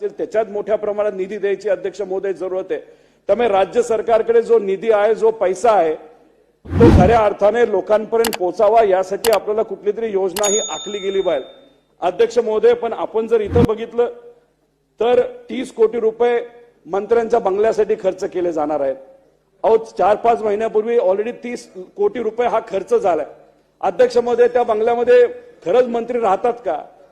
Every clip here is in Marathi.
त्याच्यात मोठ्या प्रमाणात निधी द्यायची अध्यक्ष महोदय जरूरत आहे. त्यामुळे राज्य सरकारकडे जो निधी आहे जो पैसा आहे तो खऱ्या अर्थाने लोकांपर्यंत पोहोचावा यासाठी आपल्याला कुठली तरी योजना ही आखली गेली पाहिजे अध्यक्ष महोदय पण आपण जर इथं बघितलं तर तीस कोटी रुपये मंत्र्यांच्या बंगल्यासाठी खर्च केले जाणार आहेत. अहो चार पाच महिन्यापूर्वी ऑलरेडी तीस कोटी रुपये हा खर्च झालाय. अध्यक्ष महोदय त्या बंगल्यामध्ये खरंच मंत्री राहतात का?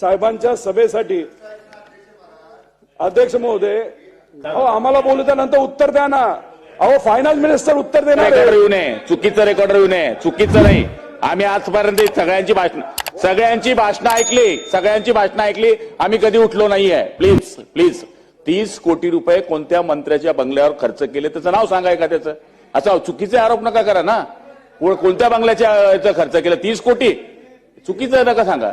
साहेबांच्या सभेसाठी. अध्यक्ष महोदय अहो आम्हाला बोलू त्यानंतर उत्तर द्या ना. अहो फायनान्स मिनिस्टर उत्तर देणार रेकॉर्डर रेकॉर्ड येऊ नये. चुकीचं रेकॉर्ड येऊ नये. चुकीचं नाही. आम्ही आजपर्यंत सगळ्यांची भाषण सगळ्यांची भाषणं ऐकली. सगळ्यांची भाषणं ऐकली. आम्ही कधी उठलो नाहीये. प्लीज प्लीज तीस कोटी रुपये कोणत्या मंत्र्याच्या बंगल्यावर खर्च केले? त्याचं नाव सांगाय का त्याचं असं चुकीचे आरोप नका करा ना. कोणत्या बंगल्याच्या खर्च केलं? तीस कोटी. चुकीचं नका सांगा.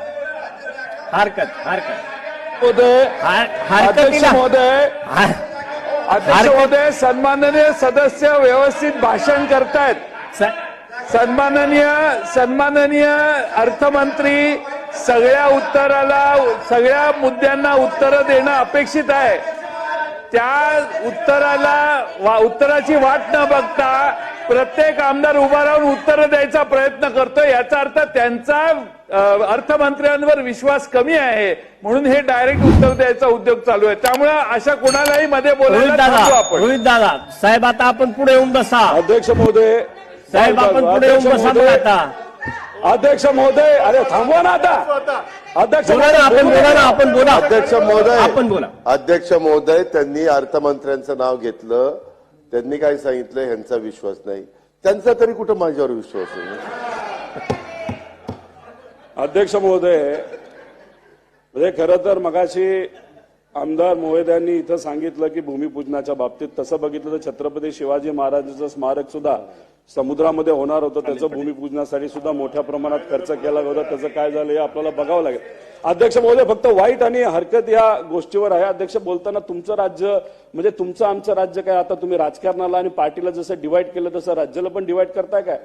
हरकत हरकत. महोदय हर- अध्यक्ष हरकतीला महोदय अध्यक्ष हरकत- महोदय सन्माननीय सदस्य व्यवस्थित भाषण करतायत. सन्माननीय सन्माननीय अर्थमंत्री सगळ्या उत्तराला सगळ्या मुद्द्यांना उत्तरं देणं अपेक्षित आहे. त्या उत्तराला वा- उत्तराची वाट न बघता प्रत्येक आमदार उभा राहून उत्तरं द्यायचा प्रयत्न करतो याचा अर्थ त्यांचा अर्थमंत्र्यांवर विश्वास कमी आहे. म्हणून हे डायरेक्ट उत्तर द्यायचा उद्योग चालू आहे. त्यामुळे अशा कोणालाही मध्ये बोलायला थांबू दादा आपण. रोहित दादा साहेब आता आपण पुढे येऊन बसा. अध्यक्ष महोदय साहेब आपण पुढे येऊन अध्यक्ष बसा मग महोदय, आता. अध्यक्ष महोदय अरे थांबवा ना आता. अध्यक्ष बोला ना महोदय, आपण बोलू. ना आपण बोला. अध्यक्ष महोदय आपण बोला. अध्यक्ष महोदय त्यांनी अर्थमंत्र्यांचं नाव घेतलं. त्यांनी काय सांगितलं ह्यांचा विश्वास नाही. त्यांचा तरी कुठं माझ्यावर विश्वास आहे? अध्यक्ष महोदय म्हणजे खरं तर मगाशी आमदार मोहित्यांनी इथं सांगितलं की भूमिपूजनाच्या बाबतीत तसं बघितलं तर छत्रपती शिवाजी महाराजांचं स्मारक सुद्धा समुद्रामध्ये होणार होतं. त्याचं भूमिपूजनासाठी सुद्धा मोठ्या प्रमाणात खर्च केला होता. त्याचं काय झालं हे आपल्याला बघावं लागेल. अध्यक्ष महोदय फक्त वाईट आणि हरकत या गोष्टीवर आहे. अध्यक्ष बोलताना तुमचं राज्य म्हणजे तुमचं आमचं राज्य काय? आता तुम्ही राजकारणाला आणि पार्टीला जसं डिवाइड केलं तसं राज्याला पण डिवाइड करताय काय?